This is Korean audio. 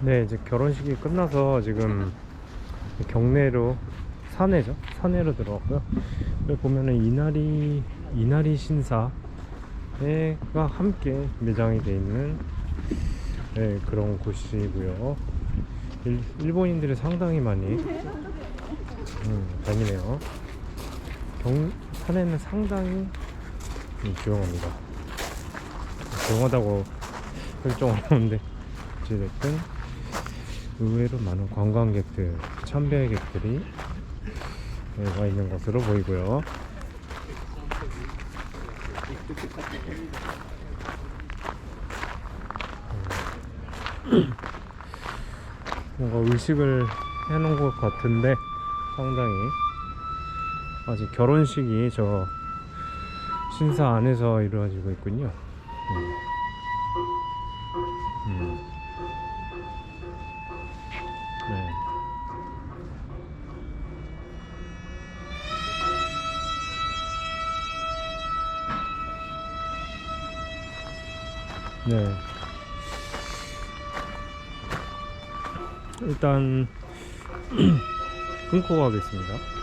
네, 이제 결혼식이 끝나서 지금 경내로 산에죠. 산에로 들어왔고요. 여기 보면은 이나리 이나리 신사가 함께 매장이 돼 있는 네, 그런 곳이고요. 일, 일본인들이 상당히 많이 음, 다니네요. 경 산에는 상당히 음, 조용합니다. 조용하다고 설정 어려운데 어찌됐든 의외로 많은 관광객들, 참배객들이 네, 와 있는 것으로 보이고요. 음. 뭔가 의식을 해놓은 것 같은데 상당히 아직 결혼식이 저 신사 안에서 이루어지고 있군요. 네. 일단 끊고 가겠습니다.